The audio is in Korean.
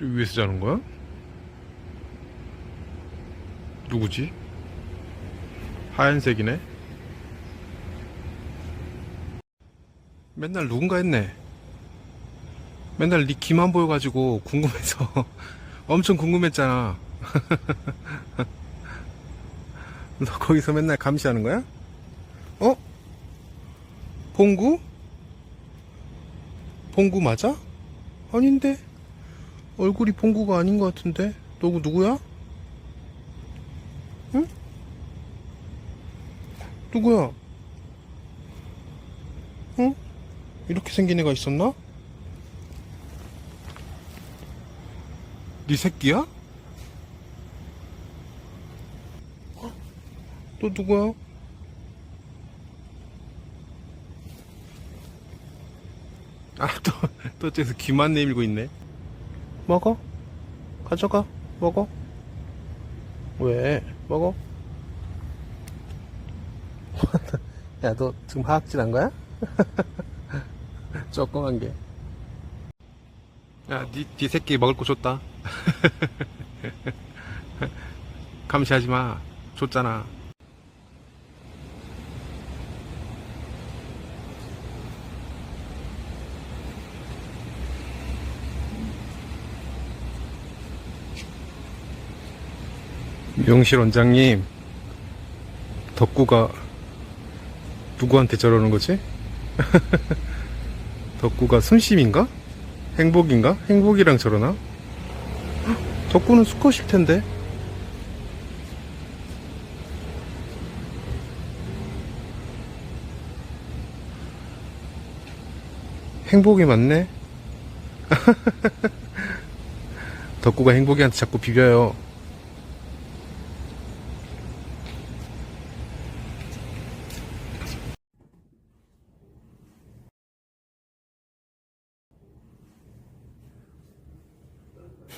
위에서 자는 거야? 누구지? 하얀색이네. 맨날 누군가 했네. 맨날 네 귀만 보여가지고 궁금해서 엄청 궁금했잖아. 너 거기서 맨날 감시하는 거야? 어? 봉구? 봉구 맞아? 아닌데 얼굴이 봉구가 아닌 것 같은데 너 누구야? 응? 누구야? 응? 이렇게 생긴 애가 있었나? 네 새끼야? 어? 너 누구야? 아, 또, 또 저기서 귀만 내밀고 있네. 먹어? 가져가. 먹어. 왜? 먹어. 야, 너 지금 하악질 한 거야? 조그만 게. 야, 니, 니 새끼 먹을 거 줬다. 감시하지 마. 줬잖아. 미용실 원장님, 덕구가 누구한테 저러는 거지? 덕구가 순심인가? 행복인가? 행복이랑 저러나? 헉, 덕구는 수컷일 텐데. 행복이 맞네? 덕구가 행복이한테 자꾸 비벼요.